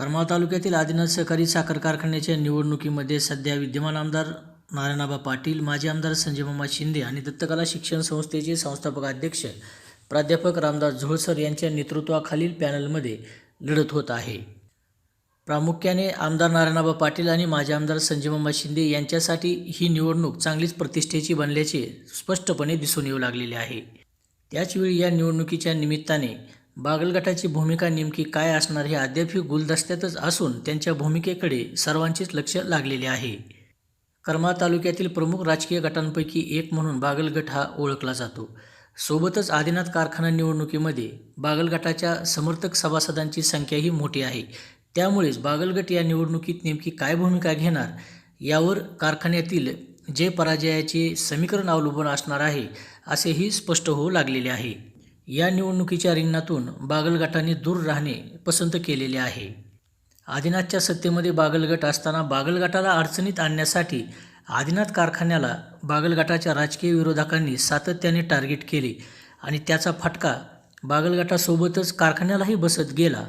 करमाळ तालुक्यातील आदिनाथ सहकारी साखर कारखान्याच्या निवडणुकीमध्ये सध्या विद्यमान आमदार नारायणाबा पाटील माजी आमदार संजयमामा शिंदे आणि दत्तकला शिक्षण संस्थेचे संस्थापक अध्यक्ष प्राध्यापक रामदास झोळसर यांच्या नेतृत्वाखालील पॅनलमध्ये लढत होत आहे. प्रामुख्याने आमदार नारायणाबा पाटील आणि माजी आमदार संजयमामा शिंदे यांच्यासाठी ही निवडणूक चांगलीच प्रतिष्ठेची बनल्याचे स्पष्टपणे दिसून येऊ लागलेले आहे. त्याचवेळी या निवडणुकीच्या निमित्ताने बागलगटाची भूमिका नेमकी काय असणार हे अद्यापही गुलदस्त्यातच असून त्यांच्या भूमिकेकडे सर्वांचेच लक्ष लागलेले आहे. कर्मा तालुक्यातील प्रमुख राजकीय गटांपैकी एक म्हणून बागलगट हा ओळखला जातो. सोबतच आदिनाथ कारखाना निवडणुकीमध्ये बागलगटाच्या समर्थक सभासदांची संख्याही मोठी आहे. त्यामुळेच बागलगट या निवडणुकीत नेमकी काय भूमिका घेणार यावर कारखान्यातील जय पराजयाचे समीकरण अवलंबून असणार आहे असेही स्पष्ट होऊ लागलेले आहे. या निवडणुकीच्या रिंगणातून बागलगटाने दूर राहणे पसंत केलेले आहे. आदिनाथच्या सत्तेमध्ये बागलगट असताना बागलगटाला अडचणीत आणण्यासाठी आदिनाथ कारखान्याला बागलगटाच्या राजकीय विरोधकांनी सातत्याने टार्गेट केले आणि त्याचा फटका बागलगटासोबतच कारखान्यालाही बसत गेला.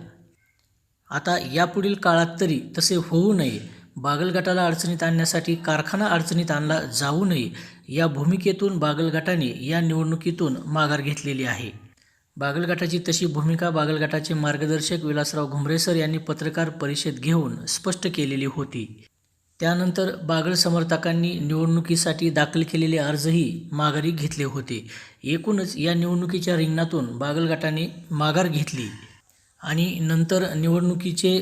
आता यापुढील काळात तरी तसे होऊ नये. बागलगटाला अडचणीत आणण्यासाठी कारखाना अडचणीत आणला जाऊ नये या भूमिकेतून बागलगटाने या निवडणुकीतून माघार घेतलेली आहे. बागलगटाची तशी भूमिका बागलगटाचे मार्गदर्शक विलासराव घुमरेसर यांनी पत्रकार परिषद घेऊन स्पष्ट केलेली होती. त्यानंतर बागल समर्थकांनी निवडणुकीसाठी दाखल केलेले अर्जही माघारी घेतले होते. एकूणच या निवडणुकीच्या रिंगणातून बागलगटाने माघार घेतली आणि नंतर निवडणुकीचे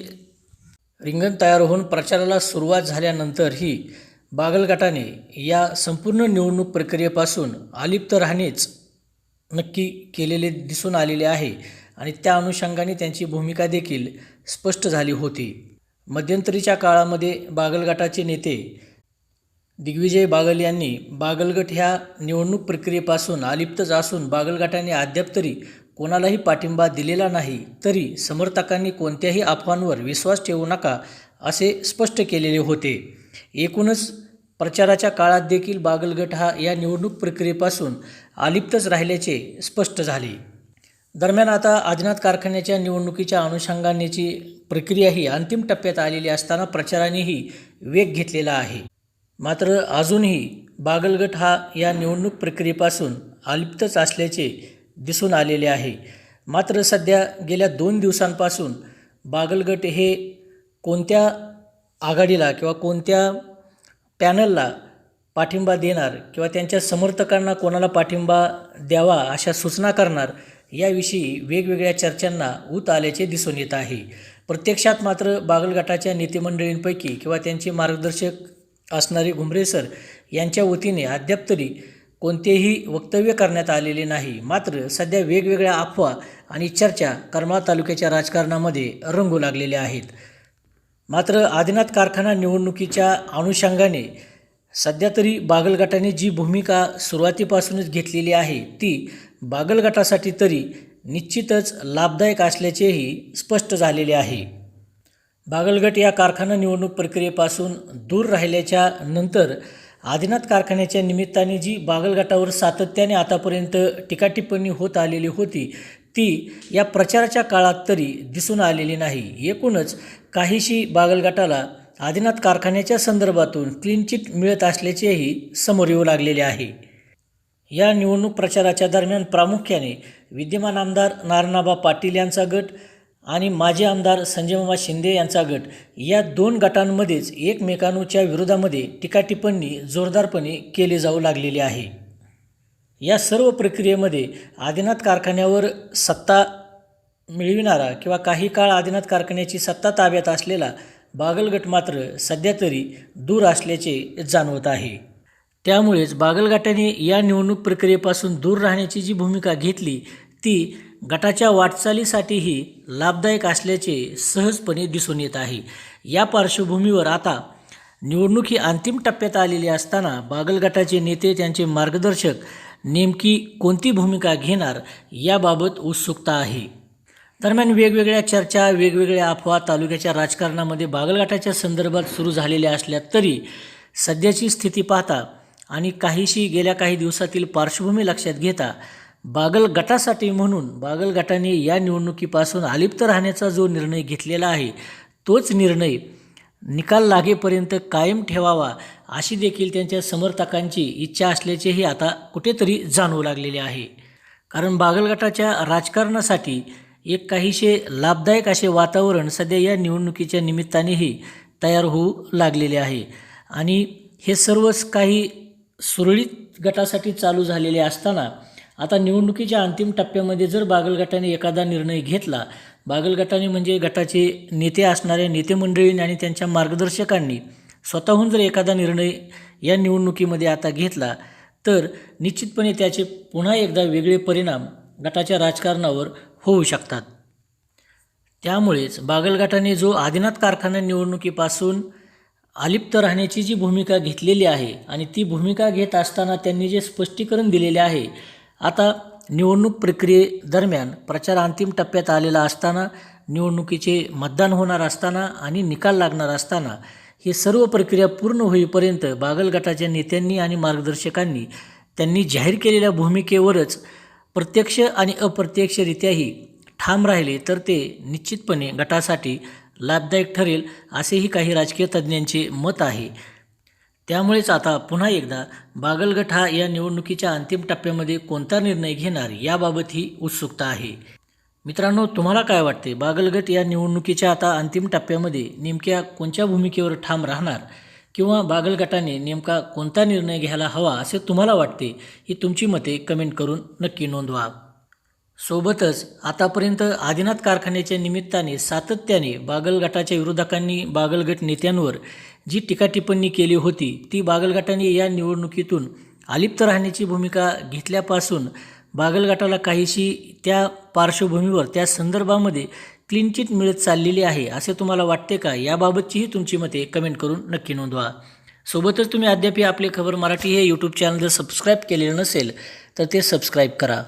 रिंगण तयार होऊन प्रचाराला सुरुवात झाल्यानंतरही बागलगटाने या संपूर्ण निवडणूक प्रक्रियेपासून अलिप्त राहणेच नक्की केलेले दिसून आलेले आहे आणि त्या अनुषंगाने त्यांची भूमिका देखील स्पष्ट झाली होती. मध्यंतरीच्या काळामध्ये बागलगटाचे नेते दिग्विजय बागल यांनी बागलगट ह्या निवडणूक प्रक्रियेपासून अलिप्तच असून बागलगटाने अद्याप तरी कोणालाही पाठिंबा दिलेला नाही तरी समर्थकांनी कोणत्याही अफवांवर विश्वास ठेवू नका असे स्पष्ट केलेले होते. एकूणच प्रचाराच्या काळात देखील बागलगट हा या निवडणूक प्रक्रियेपासून अलिप्तच राहिल्याचे स्पष्ट झाले. दरम्यान आता आदिनाथ कारखान्याच्या निवडणुकीच्या अनुषंगानेची प्रक्रिया ही अंतिम टप्प्यात आलेली असताना प्रचारानेही वेग घेतलेला आहे. मात्र अजूनही बागलगट हा या निवडणूक प्रक्रियेपासून अलिप्तच असल्याचे दिसून आलेले आहे. मात्र सध्या गेल्या दोन दिवसांपासून बागलगट हे कोणत्या आघाडीला किंवा कोणत्या पॅनलला पाठिंबा देणार किंवा त्यांच्या समर्थकांना कोणाला पाठिंबा द्यावा अशा सूचना करणार याविषयी वेगवेगळ्या चर्चांना ऊत आल्याचे दिसून येत आहे. प्रत्यक्षात मात्र बागलगटाच्या नेतेमंडळींपैकी किंवा त्यांचे मार्गदर्शक असणारे घुमरे सर यांच्या वतीने अद्याप तरी कोणतेही वक्तव्य करण्यात आलेले नाही. मात्र सध्या वेगवेगळ्या अफवा आणि चर्चा करमाळ तालुक्याच्या राजकारणामध्ये रंगू लागलेल्या आहेत. मात्र आदिनाथ कारखाना निवडणुकीच्या अनुषंगाने सध्या तरी बागलगटाने जी भूमिका सुरुवातीपासूनच घेतलेली आहे ती बागलगटासाठी तरी निश्चितच लाभदायक असल्याचेही स्पष्ट झालेले आहे. बागलगट या कारखाना निवडणूक प्रक्रियेपासून दूर राहिल्याच्या नंतर आदिनाथ कारखान्याच्या निमित्ताने जी बागलगटावर सातत्याने आतापर्यंत टीकाटिप्पणी होत आलेली होती ती या प्रचाराच्या काळात तरी दिसून आलेली नाही. एकूणच काहीशी बागलगटाला आदिनाथ कारखान्याच्या संदर्भातून क्लीन चिट मिळत असल्याचेही समोर येऊ लागलेले आहे. या निवडणूक प्रचाराच्या दरम्यान प्रामुख्याने विद्यमान आमदार नारायणाबा पाटील यांचा गट आणि माजी आमदार संजयमामा शिंदे यांचा गट या दोन गटांमध्येच एकमेकांच्या विरोधामध्ये टीकाटिप्पणी जोरदारपणे केली जाऊ लागलेली आहे. या सर्व प्रक्रियेमध्ये आदिनाथ कारखान्यावर सत्ता मिळविणारा किंवा काही काळ आदिनाथ कारखान्याची सत्ता ताब्यात असलेला बागलगट मात्र सध्या तरी दूर असल्याचे जाणवत आहे. त्यामुळेच बागलगटाने या निवडणूक प्रक्रियेपासून दूर राहण्याची जी भूमिका घेतली ती गटाच्या वाटचालीसाठीही लाभदायक असल्याचे सहजपणे दिसून येत आहे. या पार्श्वभूमीवर आता निवडणूक ही अंतिम टप्प्यात आलेली असताना बागलगटाचे नेते त्यांचे मार्गदर्शक नेमकी कोणती भूमिका घेणार याबाबत उत्सुकता आहे. दरम्यान वेगवेगळ्या चर्चा वेगवेगळ्या अफवा तालुक्याच्या राजकारणामध्ये बागलगटाच्या संदर्भात सुरू झालेल्या असल्या तरी सध्याची स्थिती पाहता आणि काहीशी गेल्या काही दिवसातील पार्श्वभूमी लक्षात घेता बागल गटासाठी म्हणून बागल गटाने या निवडणुकीपासून अलिप्त राहण्याचा जो निर्णय घेतलेला आहे तोच निर्णय निकाल लागेपर्यंत कायम ठेवावा अशी देखील त्यांच्या समर्थकांची इच्छा असल्याचेही आता कुठेतरी जाणवू लागलेले आहे. कारण बागलगटाच्या राजकारणासाठी एक काहीसे लाभदायक असे वातावरण सध्या या निवडणुकीच्या निमित्तानेही तयार होऊ लागलेले आहे. आणि हे सर्वच काही सुरळीत गटासाठी चालू झालेले असताना आता निवडणुकीच्या अंतिम टप्प्यामध्ये जर बागलगटाने एखादा निर्णय घेतला बागलगटाने म्हणजे गटाचे नेते असणाऱ्या नेते मंडळींनी आणि त्यांच्या मार्गदर्शकांनी स्वतःहून जर एखादा निर्णय या निवडणुकीमध्ये आता घेतला तर निश्चितपणे त्याचे पुन्हा एकदा वेगळे परिणाम गटाच्या राजकारणावर होऊ शकतात. त्यामुळेच बागलगटाने जो आदिनाथ कारखाना निवडणुकीपासून अलिप्त राहण्याची जी भूमिका घेतलेली आहे आणि ती भूमिका घेत असताना त्यांनी जे स्पष्टीकरण दिलेले आहे आता निवडणूक प्रक्रियेदरम्यान प्रचार अंतिम टप्प्यात आलेला असताना निवडणुकीचे मतदान होणार असताना आणि निकाल लागणार असताना ही सर्व प्रक्रिया पूर्ण होईपर्यंत बागल गटाच्या नेत्यांनी आणि मार्गदर्शकांनी त्यांनी जाहीर केलेल्या भूमिकेवरच प्रत्यक्ष आणि अप्रत्यक्षरित्याही ठाम राहिले तर ते निश्चितपणे गटासाठी लाभदायक ठरेल असेही काही राजकीय तज्ज्ञांचे मत आहे. त्यामुळेच आता पुन्हा एकदा बागलगट हा या निवडणुकीच्या अंतिम टप्प्यामध्ये कोणता निर्णय घेणार याबाबत ही उत्सुकता आहे. मित्रांनो तुम्हाला काय वाटते? बागलगट या निवडणुकीच्या आता अंतिम टप्प्यामध्ये नेमक्या कोणत्या भूमिकेवर ठाम राहणार? किंवा बागलगटाने नेमका कोणता निर्णय घ्यायला हवा असे तुम्हाला वाटते ही तुमची मते कमेंट करून नक्की नोंदवा. सोबतच आतापर्यंत आदिनाथ कारखान्याच्या निमित्ताने सातत्याने बागलगटाच्या विरोधकांनी बागलगट नेत्यांवर जी टीकाटिप्पणी केली होती ती बागलगटाने या निवडणुकीतून अलिप्त राहण्याची भूमिका घेतल्यापासून बागलगटाला काहीशी त्या पार्श्वभूमीवर त्या संदर्भामध्ये क्लीन चिट मिळत चाललेली आहे असे तुम्हाला वाटते का? याबाबतचीही तुमची मते कमेंट करून नक्की नोंदवा. सोबतच तुम्ही अद्याप आपले खबर मराठी हे यूट्यूब चॅनल जर सबस्क्राईब केलेलं नसेल तर ते सबस्क्राईब करा.